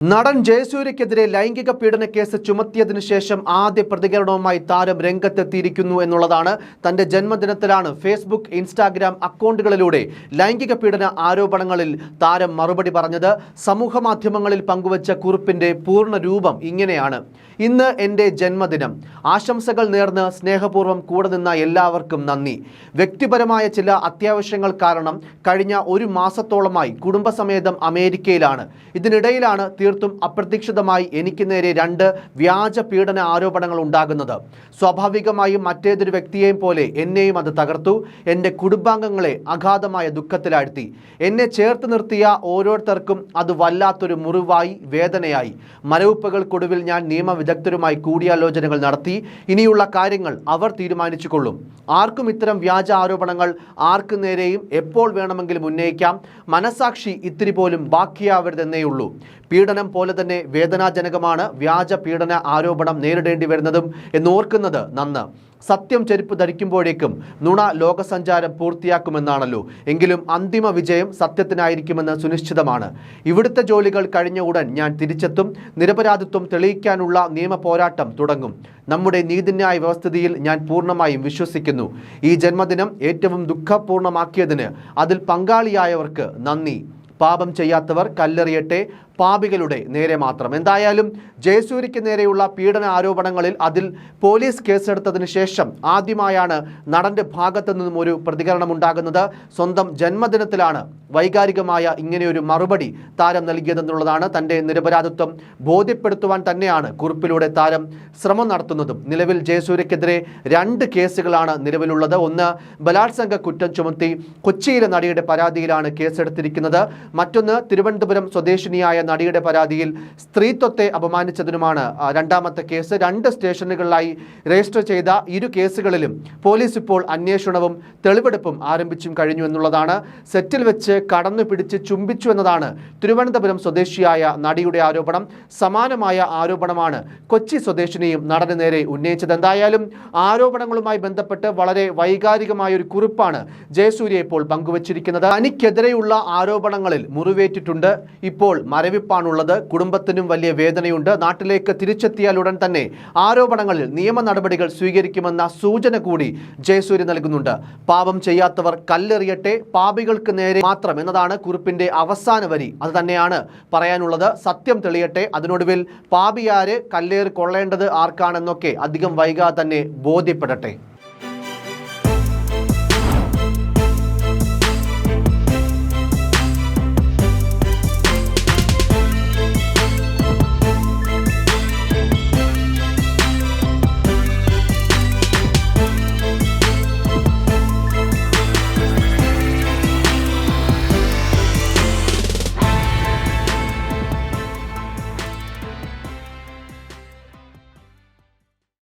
നടൻ ജയസൂര്യക്കെതിരെ ലൈംഗിക പീഡന കേസ് ചുമത്തിയതിനു ശേഷം ആദ്യ പ്രതികരണവുമായി താരം രംഗത്തെത്തിയിരിക്കുന്നു എന്നുള്ളതാണ് തന്റെ ജന്മദിനത്തിലാണ് ഫേസ്ബുക്ക് ഇൻസ്റ്റാഗ്രാം അക്കൗണ്ടുകളിലൂടെ ലൈംഗിക പീഡന ആരോപണങ്ങളിൽ താരം മറുപടി പറഞ്ഞത്. സമൂഹ മാധ്യമങ്ങളിൽ പങ്കുവച്ച കുറിപ്പിന്റെ പൂർണ രൂപം ഇങ്ങനെയാണ്. ഇന്ന് എന്റെ ജന്മദിനം. ആശംസകൾ നേർന്ന് സ്നേഹപൂർവം കൂടെ നിന്ന എല്ലാവർക്കും നന്ദി. വ്യക്തിപരമായ ചില അത്യാവശ്യങ്ങൾ കാരണം കഴിഞ്ഞ ഒരു മാസത്തോളമായി കുടുംബസമേതം അമേരിക്കയിലാണ്. ഇതിനിടയിലാണ് തീർത്തും അപ്രതീക്ഷിതമായി എനിക്ക് നേരെ രണ്ട് വ്യാജ പീഡന ആരോപണങ്ങൾ ഉണ്ടാകുന്നത്. സ്വാഭാവികമായും മറ്റേതൊരു വ്യക്തിയെയും പോലെ എന്നെയും അത് തകർത്തു എന്റെ കുടുംബാംഗങ്ങളെ അഗാധമായ ദുഃഖത്തിലാഴ്ത്തി. എന്നെ ചേർത്ത് നിർത്തിയ ഓരോരുത്തർക്കും അത് വല്ലാത്തൊരു മുറിവായി വേദനയായി. മരവിപ്പുകൾക്കൊടുവിൽ ഞാൻ നിയമവിദഗ്ധരുമായി കൂടിയാലോചനകൾ നടത്തി. ഇനിയുള്ള കാര്യങ്ങൾ അവർ തീരുമാനിച്ചുകൊള്ളും. ആർക്കും ഇത്തരം വ്യാജ ആരോപണങ്ങൾ ആർക്കു നേരെയും എപ്പോൾ വേണമെങ്കിലും ഉന്നയിക്കാം. മനസാക്ഷി ഇത്തിരി പോലും ബാക്കിയാവരുതെന്നേയുള്ളൂ. പീഡനം പോലെ തന്നെ വേദനാജനകമാണ് വ്യാജ പീഡന ആരോപണം നേരിടേണ്ടി വരുന്നതും എന്നോർക്കുന്നത് നന്ന്. സത്യം ചെരുപ്പ് ധരിക്കുമ്പോഴേക്കും നുണ ലോകസഞ്ചാരം പൂർത്തിയാക്കുമെന്നാണല്ലോ. എങ്കിലും അന്തിമ വിജയം സത്യത്തിനായിരിക്കുമെന്ന് സുനിശ്ചിതമാണ്. ഇവിടുത്തെ ജോലികൾ കഴിഞ്ഞ ഉടൻ ഞാൻ തിരിച്ചെത്തും. നിരപരാധിത്വം തെളിയിക്കാനുള്ള നിയമ പോരാട്ടം തുടങ്ങും. നമ്മുടെ നീതിന്യായ വ്യവസ്ഥിതിയിൽ ഞാൻ പൂർണമായും വിശ്വസിക്കുന്നു. ഈ ജന്മദിനം ഏറ്റവും ദുഃഖപൂർണമാക്കിയതിന് അതിൽ പങ്കാളിയായവർക്ക് നന്ദി. പാപം ചെയ്യാത്തവർ കല്ലെറിയട്ടെ പാപികളുടെ നേരെ മാത്രം. എന്തായാലും ജയസൂര്യയ്ക്ക് നേരെയുള്ള പീഡന ആരോപണങ്ങളിൽ അതിൽ പോലീസ് കേസെടുത്തതിന് ശേഷം ആദ്യമായാണ് നടന്റെ ഭാഗത്തു നിന്നും ഒരു പ്രതികരണം ഉണ്ടാകുന്നത്. സ്വന്തം ജന്മദിനത്തിലാണ് വൈകാരികമായ ഇങ്ങനെയൊരു മറുപടി താരം നൽകിയതെന്നുള്ളതാണ് തന്റെ നിരപരാധിത്വം. ബോധ്യപ്പെടുത്തുവാൻ തന്നെയാണ് കുറിപ്പിലൂടെ താരം ശ്രമം നടത്തുന്നതും. നിലവിൽ ജയസൂര്യക്കെതിരെ രണ്ട് കേസുകളാണ് നിലവിലുള്ളത്. ഒന്ന് ബലാത്സംഗ കുറ്റം ചുമത്തി കൊച്ചിയിലെ നടിയുടെ പരാതിയിലാണ് കേസെടുത്തിരിക്കുന്നത്. മറ്റൊന്ന് തിരുവനന്തപുരം സ്വദേശിനിയായ നടിയുടെ പരാതിയിൽ സ്ത്രീത്വത്തെ അപമാനിച്ചതിനുമാണ് രണ്ടാമത്തെ കേസ്. രണ്ട് സ്റ്റേഷനുകളിലായി രജിസ്റ്റർ ചെയ്ത ഇരു കേസുകളിലും പോലീസ് ഇപ്പോൾ അന്വേഷണവും തെളിവെടുപ്പും ആരംഭിച്ചും കഴിഞ്ഞു എന്നുള്ളതാണ്. സെറ്റിൽ വെച്ച് കടന്നു പിടിച്ച് ചുംബിച്ചു എന്നതാണ് തിരുവനന്തപുരം സ്വദേശിയായ നടിയുടെ ആരോപണം. സമാനമായ ആരോപണമാണ് കൊച്ചി സ്വദേശിനിയും നടന് നേരെ ഉന്നയിച്ചത്. എന്തായാലും ആരോപണങ്ങളുമായി ബന്ധപ്പെട്ട് വളരെ വൈകാരികമായ ഒരു കുറിപ്പാണ് ജയസൂര്യ ഇപ്പോൾ പങ്കുവച്ചിരിക്കുന്നത്. തനിക്കെതിരെയുള്ള ആരോപണങ്ങളിൽ മുറിവേറ്റിട്ടുണ്ട്. ഇപ്പോൾ മരവിപ്പാണുള്ളത് കുടുംബത്തിനും വലിയ വേദനയുണ്ട്. നാട്ടിലേക്ക് തിരിച്ചെത്തിയാൽ ഉടൻ തന്നെ ആരോപണങ്ങളിൽ നിയമ നടപടികൾ സ്വീകരിക്കുമെന്ന സൂചന കൂടി ജയസൂര്യ നൽകുന്നുണ്ട്. പാപം ചെയ്യാത്തവർ കല്ലെറിയട്ടെ പാപികൾക്ക് നേരെ മാത്രം എന്നതാണ് കുറിപ്പിന്റെ അവസാന വരി. അത് തന്നെയാണ് പറയാനുള്ളത്. സത്യം തെളിയട്ടെ അതിനൊടുവിൽ പാപിയാര് കല്ലേറ് കൊള്ളേണ്ടത് ആർക്കാണെന്നൊക്കെ അധികം വൈകാതെ തന്നെ ബോധ്യപ്പെടട്ടെ.